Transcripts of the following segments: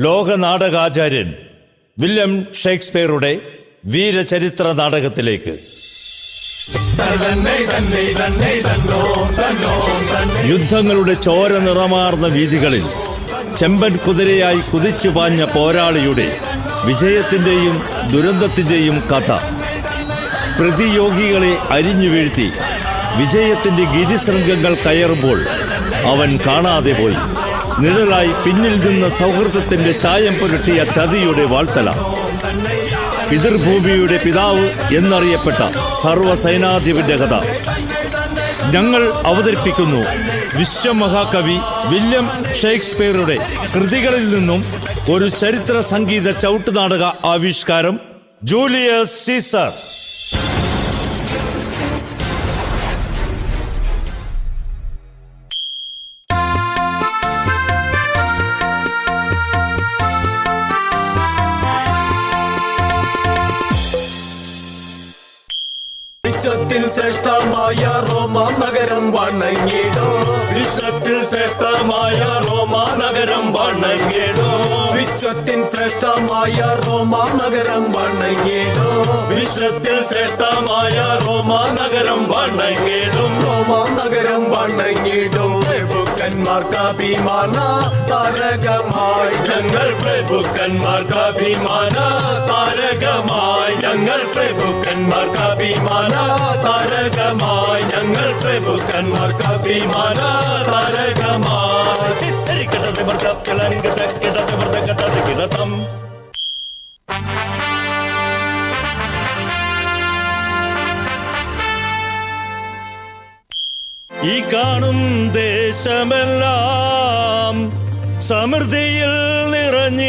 ലോക നാടകാചാര്യൻ വില്യം ഷേക്സ്പിയറുടെ വീരചരിത്ര നാടകത്തിലേക്ക്. യുദ്ധങ്ങളുടെ ചോര നിറമാർന്ന വീതികളിൽ ചെമ്പൻ കുതിരയായി കുതിച്ചു പാഞ്ഞ പോരാളിയുടെ വിജയത്തിന്റെയും ദുരന്തത്തിന്റെയും കഥ. പ്രതിയോഗികളെ അരിഞ്ഞു വീഴ്ത്തി വിജയത്തിന്റെ ഗിരിശൃംഗങ്ങൾ കയറുമ്പോൾ അവൻ കാണാതെ പോയി. നിഴലായി പിന്നിൽ നിന്ന് സൗഹൃദത്തിന്റെ ചായം പുരട്ടിയ ചതിയുടെ വാൾത്തല. പിതൃഭൂമിയുടെ പിതാവ് എന്നറിയപ്പെട്ട സർവസൈനാധിപന്റെ കഥ. ഞങ്ങൾ അവതരിപ്പിക്കുന്നു വിശ്വമഹാകവി വില്യം ഷേക്സ്പിയറുടെ കൃതികളിൽ നിന്നും ഒരു ചരിത്ര സംഗീത ചവിട്ടുനാടക ആവിഷ്കാരം ജൂലിയസ് സീസർ. വിശ്വത്തിൽ ശ്രേഷ്ഠമായ റോമ നഗരം വണങ്ങിടോ വിശ്വത്തിൽ ശ്രേഷ്ഠമായ റോമ നഗരം വണങ്ങിടോ വിശ്വത്തിൻ ശ്രേഷ്ഠമായ റോമ നഗരം വണങ്ങിടോ വിശ്വത്തിൽ ശ്രേഷ്ഠമായ റോമ നഗരം വണങ്ങിടും റോമ നഗരം വണങ്ങിടും പ്രഭുക്കന്മാർക്ക് അഭിമാന താരകമായി ഞങ്ങൾ പ്രഭുക്കന്മാർക്ക് അഭിമാന താരകമായി ഞങ്ങൾ പ്രഭുക്കന്മാർക്ക് അഭിമാന താരകമായി ഞങ്ങൾ പ്രഭുക്കന്മാർക്ക് അഭിമാന താരകമായി. മർദ്ദക്കിളങ്കത കിടത് മർദ്ദക്കട്ടത് കിടത്തം ദേശമെല്ലാം സമൃദ്ധിയിൽ നിറഞ്ഞിടാനായി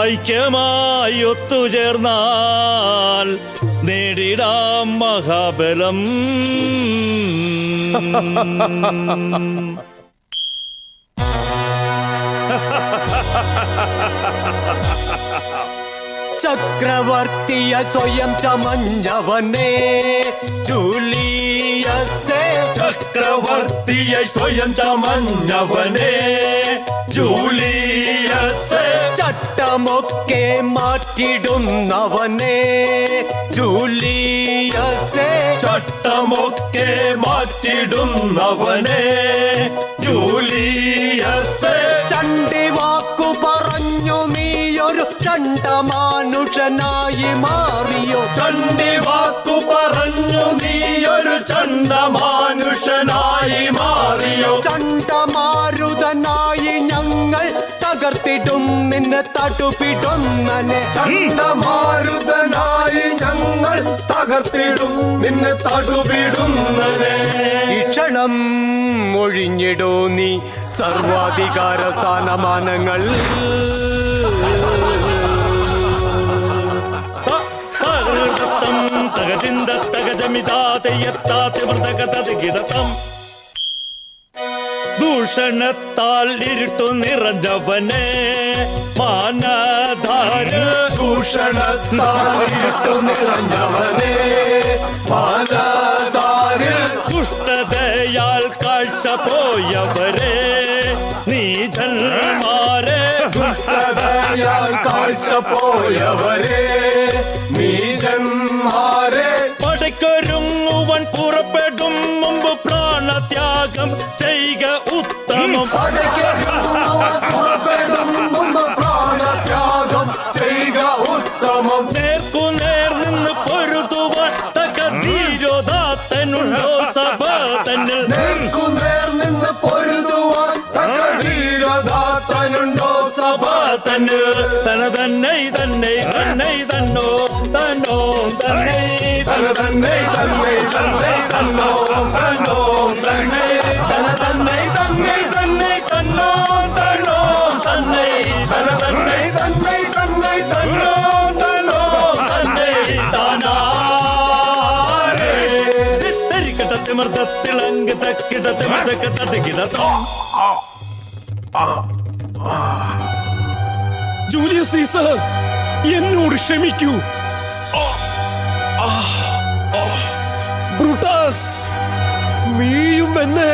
ഐക്യമായി ഒത്തുചേർന്നാൽ നേടിടാം മഹാബലം. ചക്രവർത്തിയ സ്വയം ചമഞ്ഞവനെ ജൂലിയസേ. ചക്രവർത്തിയ സ്വയം ചമഞ്ഞവനെ ജൂലിയസ്. ചട്ടമൊക്കെ മാറ്റിടുന്നവനെ ജൂലിയസേ. ചട്ടമൊക്കെ മാറ്റിടുന്നവനെ ജൂലിയസ്. നീയൊരു ചണ്ടമാനുഷനായി മാറിയോ? ചണ്ടി വാക്കു പറഞ്ഞു നീയൊരു ചണ്ടമാനുഷനായി മാറിയോ? ചണ്ടമാരുതനായി ഞങ്ങൾ തകർത്തിടും നിന്നെ തടുപിടുന്നനെ ചണ്ടമാരുതനായി ഞങ്ങൾ തകർത്തിടും നിന്നെ തടുപിടുന്നനെ ഇക്ഷണം ക്ഷണം ഒഴിഞ്ഞിടോ നീ സർവാധികാര സ്ഥാനമാനങ്ങൾ തകൃതം തകചിന്ത തകജമിതാതയത്താതി മൃതകതത് കിടത്തം ദൂഷണത്താൽ ഇരുട്ടു നിറഞ്ഞവനെ മാനധാര. ഭൂഷണത്താലിട്ടു നിറഞ്ഞവനെ മാനധാര. ദുഷ്ടതയാൽ കാഴ്ച പോയവരെ നീചന്മാരെ ദുഷ്ടതയാൽ കാഴ്ച പോയവരെ നീജന്മാരെ പുറപ്പെടും മുമ്പ് പ്രാണത്യാഗം ചെയ്യുക ഉത്തമം. ഉത്തമം. നേർക്കു നേർ നിന്ന് പൊരുതുവാൻ തക്ക ധീരോദാത്തനുണ്ടോ സഭ തന്നിൽ. നേർക്കുനേർ നിന്ന് പൊരുതുവാൻ തക്ക ധീരദാത്തനുണ്ടോ സഭ തന്നിൽ. തന തന്നെ തന്നെ തന്നെ തന്നോ തന്നോ തന്നെ. തന തന്നെ തന്നെ തന്നെ തന്നോ തന്നോ തന്നെ തന തന്നെ തന്നെ തന്നെ ജൂലിയസ് സീസർ എന്നോട് ക്ഷമിക്കൂ. ബ്രൂട്ടസ് നീയും എന്നെ.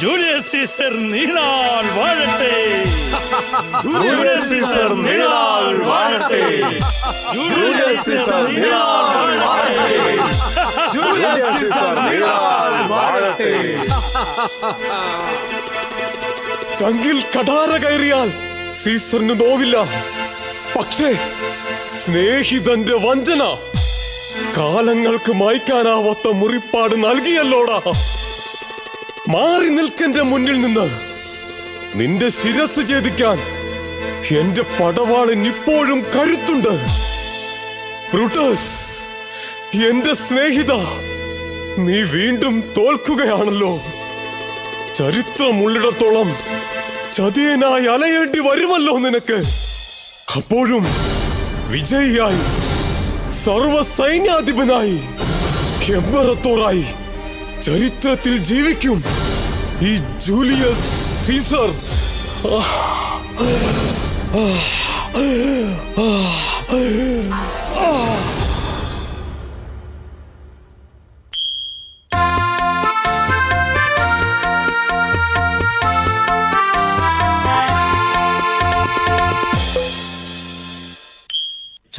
ജൂലിയസ് സീസർ നീളാൽ വാഴട്ടെ. ജൂലിയസ് സീസർ നീളാൽ വാഴട്ടെ. ജൂലിയസ് സീസർ നീളാൽ വാഴട്ടെ. ചങ്കിൽ കടാര കയറിയാൽ സീസറിന് നോവില്ല. പക്ഷേ സ്നേഹിതന്റെ വഞ്ചന കാലങ്ങൾക്ക് മായ്ക്കാനാവാത്ത മുറിപ്പാട് നൽകിയല്ലോടാ. മാറി നിൽക്കെന്റെ മുന്നിൽ നിന്ന് നിന്റെ ശിരസ് ഛേദിക്കാൻ എന്റെ പടവാളിന് ഇപ്പോഴും കരുത്തുണ്ട്. ബ്രൂട്ടസ് എന്റെ സ്നേഹിത നീ വീണ്ടും തോൽക്കുകയാണല്ലോ. ചരിത്രമുള്ളിടത്തോളം ചതിയനായി അലയേണ്ടി വരുമല്ലോ നിനക്ക്. അപ്പോഴും വിജയിയായി സർവ സൈന്യാധിപനായി എമ്പറത്തോറായി ചരിത്രത്തിൽ ജീവിക്കും ഈ ജൂലിയസ് സീസർ.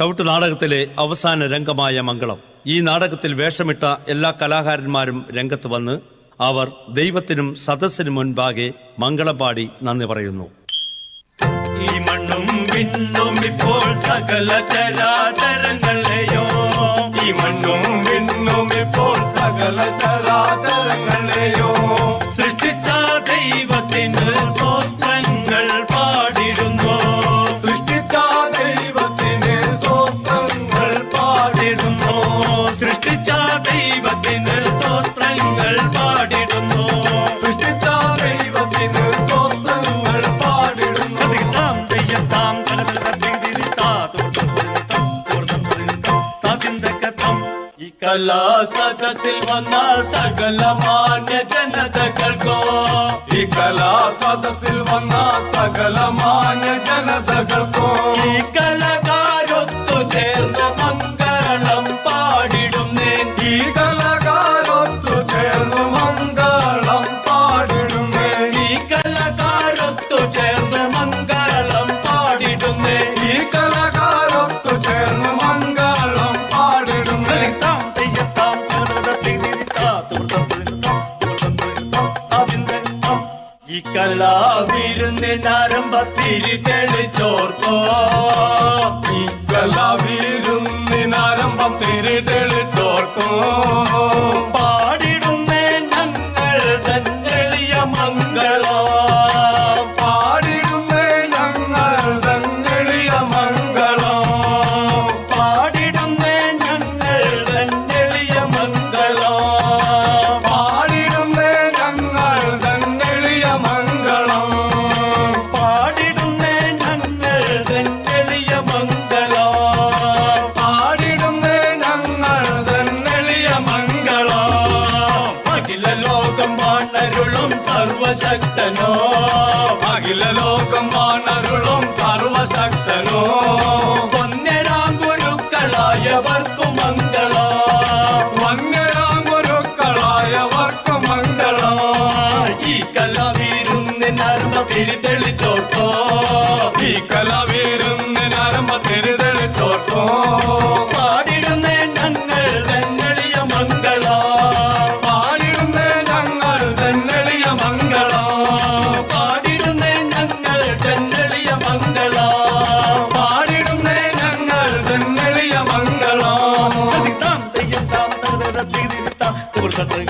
ചവിട്ട് നാടകത്തിലെ അവസാന രംഗമായ മംഗളം. ഈ നാടകത്തിൽ വേഷമിട്ട എല്ലാ കലാകാരന്മാരും രംഗത്ത് വന്ന് അവർ ദൈവത്തിനും സദസ്സിനും മുൻപാകെ മംഗളം പാടി നന്ദി പറയുന്നു. ഈ മണ്ണും പിന്നും ഇപ്പോൾ സകല ചരാചരങ്ങളെയോ ഈ കലാസദസ്സിൽ വന്ന സകല മാന്യ ജനതകൾക്കോ ഈ കലാ സദസ്സിൽ വന്ന സകല മാന്യ ജനതകൾക്കോ ഈ കലകാരൊത്തു ചേർന്ന് കലാവിരുന്നിനാരംഭത്തിരി തെളിച്ചോർക്കോ ഈ കലാവിരുന്നിനാരംഭം തിരിതെളിച്ചോർക്കും? പാടിടുന്നേ വാണരുളും സർവശക്തനോ. അഖില ലോകം വാണരുളും സർവശക്തനോ. പൊന്നരാം ഗുരുക്കളായവർക്കു മംഗളം. വങ്ങരാം ഗുരുക്കളായവർക്കു മംഗളം. ഈ കലാവിരുന്നിനർമ്മ തിരിതെളിച്ചോട്ടോ ഈ കലാവിരുന്നിനാരംഭ തിരിതെളിച്ചോർക്കോ തന്നെളിയ മംഗളം